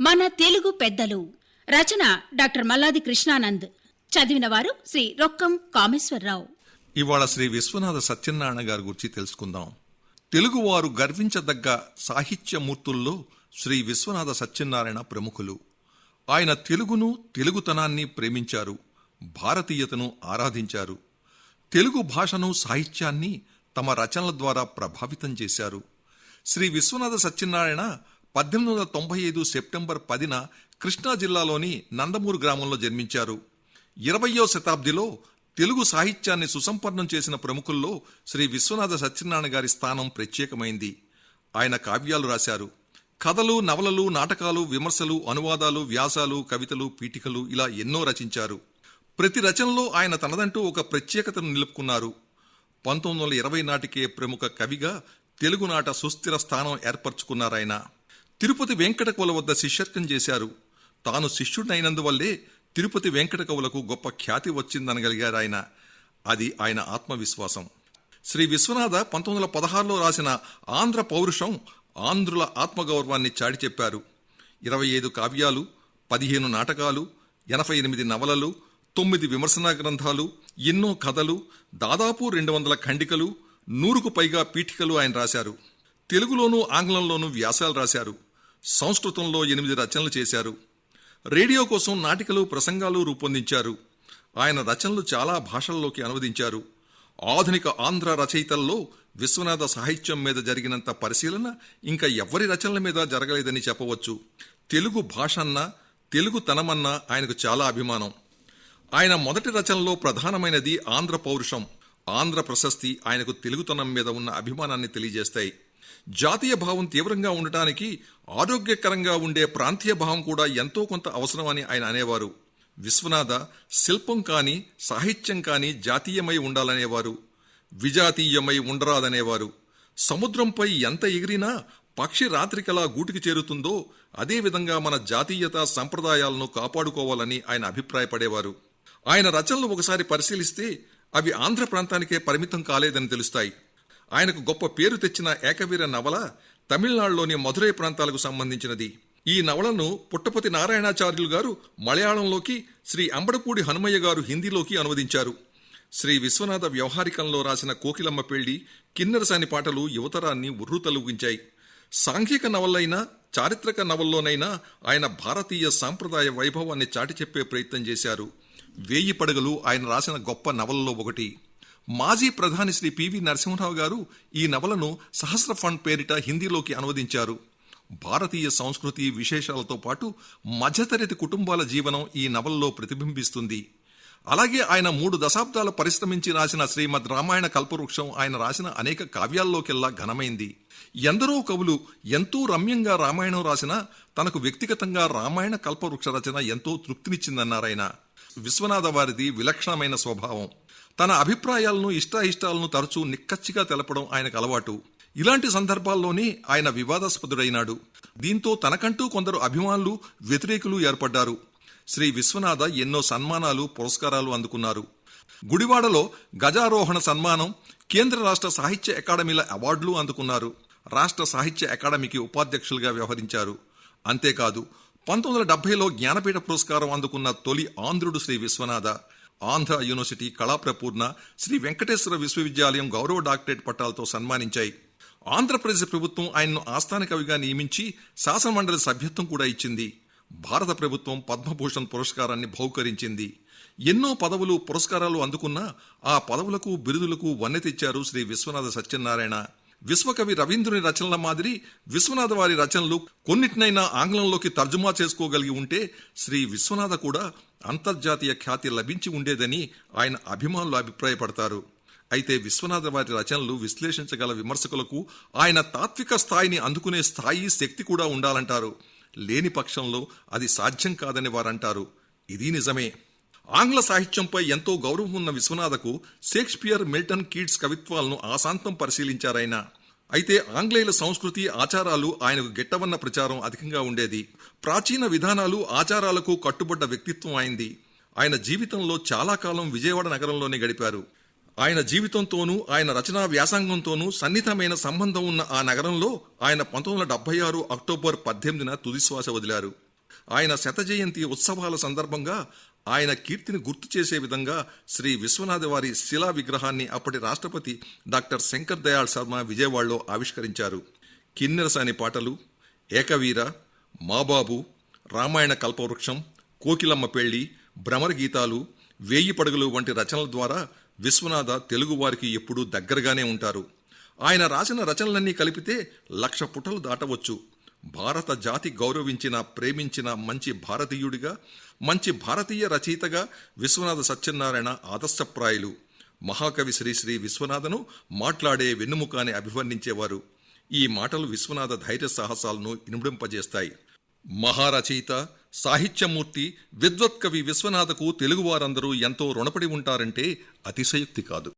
మన తెలుగు పెద్దలు. రచన డాక్టర్ మల్లాది కృష్ణానంద్. చదివిన వారు శ్రీ రొక్కం కామేశ్వరరావు. ఇవాళ శ్రీ విశ్వనాథ సత్యనారాయణ గారి గురించి తెలుసుకుందాం. తెలుగువారు గర్వించదగ్గ సాహిత్యమూర్తుల్లో శ్రీ విశ్వనాథ సత్యనారాయణ ప్రముఖులు. ఆయన తెలుగును తెలుగుతనాన్ని ప్రేమించారు. భారతీయతను ఆరాధించారు. తెలుగు భాషను సాహిత్యాన్ని తమ రచనల ద్వారా ప్రభావితం చేశారు. శ్రీ విశ్వనాథ సత్యనారాయణ పద్దెనిమిది వందల తొంభై ఐదు సెప్టెంబర్ పదిన కృష్ణా జిల్లాలోని నందమూరు గ్రామంలో జన్మించారు. ఇరవయో శతాబ్దిలో తెలుగు సాహిత్యాన్ని సుసంపన్నం చేసిన ప్రముఖుల్లో శ్రీ విశ్వనాథ సత్యనారాయణ గారి స్థానం ప్రత్యేకమైంది. ఆయన కావ్యాలు రాశారు. కథలు నవలలు నాటకాలు విమర్శలు అనువాదాలు వ్యాసాలు కవితలు పీఠికలు ఇలా ఎన్నో రచించారు. ప్రతి రచనలో ఆయన తనదంటూ ఒక ప్రత్యేకతను నిలుపుకున్నారు. పంతొమ్మిది వందల ఇరవై నాటికే ప్రముఖ కవిగా తెలుగునాట సుస్థిర స్థానం ఏర్పరచుకున్నారాయన. తిరుపతి వెంకట కవుల వద్ద శిష్యర్కం చేశారు. తాను శిష్యుడైనందువల్లే తిరుపతి వెంకట కవులకు గొప్ప ఖ్యాతి వచ్చిందనగలిగారు ఆయన. అది ఆయన ఆత్మవిశ్వాసం. శ్రీ విశ్వనాథ పంతొమ్మిది వందల పదహారులో రాసిన ఆంధ్ర పౌరుషం ఆంధ్రుల ఆత్మగౌరవాన్ని చాటి చెప్పారు. ఇరవై ఐదు కావ్యాలు పదిహేను నాటకాలు ఎనభై ఎనిమిది నవలలు తొమ్మిది విమర్శనా గ్రంథాలు ఎన్నో కథలు దాదాపు రెండు వందల ఖండికలు నూరుకు పైగా పీఠికలు ఆయన రాశారు. తెలుగులోనూ ఆంగ్లంలోనూ వ్యాసాలు రాశారు. సంస్కృతంలో ఎనిమిది రచనలు చేశారు. రేడియో కోసం నాటికలు ప్రసంగాలు రూపొందించారు. ఆయన రచనలు చాలా భాషల్లోకి అనువదించారు. ఆధునిక ఆంధ్ర రచయితల్లో విశ్వనాథ సాహిత్యం మీద జరిగినంత పరిశీలన ఇంకా ఎవ్వరి రచనల మీద జరగలేదని చెప్పవచ్చు. తెలుగు భాషన్నా తెలుగు తనమన్నా ఆయనకు చాలా అభిమానం. ఆయన మొదటి రచనలో ప్రధానమైనది ఆంధ్ర పౌరుషం. ఆంధ్ర ప్రశస్తి ఆయనకు తెలుగుతనం మీద ఉన్న అభిమానాన్ని తెలియజేస్తాయి. జాతీయ భావం తీవ్రంగా ఉండటానికి ఆరోగ్యకరంగా ఉండే ప్రాంతీయ భావం కూడా ఎంతో కొంత అవసరమని ఆయన అనేవారు. విశ్వనాథ శిల్పం కానీ సాహిత్యం కానీ జాతీయమై ఉండాలనేవారు. విజాతీయమై ఉండరాదనేవారు. సముద్రంపై ఎంత ఎగిరినా పక్షి రాత్రికలా గూటికి చేరుతుందో అదేవిధంగా మన జాతీయత సంప్రదాయాలను కాపాడుకోవాలని ఆయన అభిప్రాయపడేవారు. ఆయన రచనలు ఒకసారి పరిశీలిస్తే అవి ఆంధ్ర ప్రాంతానికే పరిమితం కాలేదని తెలుస్తాయి. ఆయనకు గొప్ప పేరు తెచ్చిన ఏకవీర నవల తమిళనాడులోని మధురై ప్రాంతాలకు సంబంధించినది. ఈ నవలను పుట్టపతి నారాయణాచార్యులు గారు మలయాళంలోకి శ్రీ అంబడపూడి హనుమయ్య గారు హిందీలోకి అనువదించారు. శ్రీ విశ్వనాథ వ్యవహారికంలో రాసిన కోకిలమ్మ పెళ్ళి కిన్నెరసాని పాటలు యువతరాన్ని ఉర్రుతలుగించాయి సాంఘిక నవలైనా చారిత్రక నవల్లోనైనా ఆయన భారతీయ సాంప్రదాయ వైభవాన్ని చాటి చెప్పే ప్రయత్నం చేశారు. వేయి పడగలు ఆయన రాసిన గొప్ప నవలలో ఒకటి. మాజీ ప్రధాని శ్రీ పివి నరసింహరావు గారు ఈ నవలను సహస్ర ఫండ్ పేరిట హిందీలోకి అనువదించారు. భారతీయ సంస్కృతి విశేషాలతో పాటు మధ్యతరగతి కుటుంబాల జీవనం ఈ నవలలో ప్రతిబింబిస్తుంది. అలాగే ఆయన మూడు దశాబ్దాల పరిశ్రమించి రాసిన శ్రీమద్ రామాయణ కల్పవృక్షం ఆయన రాసిన అనేక కావ్యాల్లోకెల్లా ఘనమైంది. ఎందరో కవులు ఎంతో రమ్యంగా రామాయణం రాసినా తనకు వ్యక్తిగతంగా రామాయణ కల్పవృక్ష రచన ఎంతో తృప్తినిచ్చిందన్నారాయన విశ్వనాథ వారిది విలక్షణమైన స్వభావం. తన అభిప్రాయాలను ఇష్టాయిష్టాలను తరచూ నిక్కచ్చిగా తెలపడం ఆయనకు అలవాటు. ఇలాంటి సందర్భాల్లోనే ఆయన వివాదాస్పదుడైనాడు. దీంతో తనకంటూ కొందరు అభిమానులు వ్యతిరేకులు ఏర్పడ్డారు. శ్రీ విశ్వనాథ ఎన్నో సన్మానాలు పురస్కారాలు అందుకున్నారు. గుడివాడలో గజారోహణ సన్మానం కేంద్ర రాష్ట్ర సాహిత్య అకాడమీల అవార్డులు అందుకున్నారు. రాష్ట్ర సాహిత్య అకాడమీకి ఉపాధ్యక్షులుగా వ్యవహరించారు. అంతేకాదు పంతొమ్మిది వందల డెబ్బైలో జ్ఞానపీఠ పురస్కారం అందుకున్న తొలి ఆంధ్రుడు శ్రీ విశ్వనాథ. ఆంధ్ర యూనివర్సిటీ కళాప్రపూర్ణ శ్రీ వెంకటేశ్వర విశ్వవిద్యాలయం గౌరవ డాక్టరేట్ పట్టాలతో సన్మానించాయి. ఆంధ్రప్రదేశ్ ప్రభుత్వం ఆయన్ను ఆస్థాన కవిగా నియమించి శాసనమండలి సభ్యత్వం కూడా ఇచ్చింది. భారత ప్రభుత్వం పద్మభూషణ్ పురస్కారాన్ని బహుకరించింది. ఎన్నో పదవులు పురస్కారాలు అందుకున్నా ఆ పదవులకు బిరుదులకు వన్నె తెచ్చారు శ్రీ విశ్వనాథ సత్యనారాయణ. విశ్వకవి రవీంద్రుని రచనల మాదిరి విశ్వనాథ వారి రచనలు కొన్నిటినైనా ఆంగ్లంలోకి తర్జుమా చేసుకోగలిగి ఉంటే శ్రీ విశ్వనాథ కూడా అంతర్జాతీయ ఖ్యాతి లభించి ఉండేదని ఆయన అభిమానులు అభిప్రాయపడతారు. అయితే విశ్వనాథ వారి రచనలు విశ్లేషించగల విమర్శకులకు ఆయన తాత్విక స్థాయిని అందుకునే స్థాయి శక్తి కూడా ఉండాలంటారు. లేని పక్షంలో అది సాధ్యం కాదని వారంటారు. ఇది నిజమే. ఆంగ్ల సాహిత్యంపై ఎంతో గౌరవం ఉన్న విశ్వనాథకు షేక్స్పియర్ మిల్టన్ కీట్స్ కవిత్వాలను ఆశాంతం పరిశీలించారాయన. అయితే ఆంగ్లేయుల సంస్కృతి ఆచారాలు ఆయనకు గిట్టవన్న ప్రచారం అధికంగా ఉండేది. ప్రాచీన విధానాలు ఆచారాలకు కట్టుబడ్డ వ్యక్తిత్వం అయింది. ఆయన జీవితంలో చాలా కాలం విజయవాడ నగరంలోనే గడిపారు. ఆయన జీవితంతోనూ ఆయన రచనా వ్యాసంగంతోనూ సన్నిహితమైన సంబంధం ఉన్న ఆ నగరంలో ఆయన పంతొమ్మిది వందల డెబ్బై ఆరు అక్టోబర్ పద్దెనిమిదిన తుదిశ్వాస వదిలారు. ఆయన శత జయంతి ఉత్సవాల సందర్భంగా ఆయన కీర్తిని గుర్తు చేసే విధంగా శ్రీ విశ్వనాథ వారి శిలా విగ్రహాన్ని అప్పటి రాష్ట్రపతి డాక్టర్ శంకర్ దయాళ్ శర్మ విజయవాడలో ఆవిష్కరించారు. కిన్నెరసాని పాటలు ఏకవీర మాబాబు రామాయణ కల్పవృక్షం కోకిలమ్మ పెళ్ళి భ్రమర గీతాలు వేయి పడుగులు వంటి రచనల ద్వారా విశ్వనాథ తెలుగువారికి ఎప్పుడూ దగ్గరగానే ఉంటారు. ఆయన రాసిన రచనలన్నీ కలిపితే లక్ష పుటలు దాటవచ్చు. భారత జాతి గౌరవించిన ప్రేమించిన మంచి భారతీయుడిగా మంచి భారతీయ రచయితగా విశ్వనాథ సత్యనారాయణ ఆదర్శప్రాయులు. మహాకవి శ్రీ శ్రీ విశ్వనాథను మాట్లాడే వెన్నుముక అని అభివర్ణించేవారు. ఈ మాటలు విశ్వనాథ ధైర్య సాహసాలను ఇనుమడింపజేస్తాయి. మహారచయిత సాహిత్యమూర్తి విద్వత్కవి విశ్వనాథకు తెలుగువారందరూ ఎంతో రుణపడి ఉంటారంటే అతిశయోక్తి కాదు.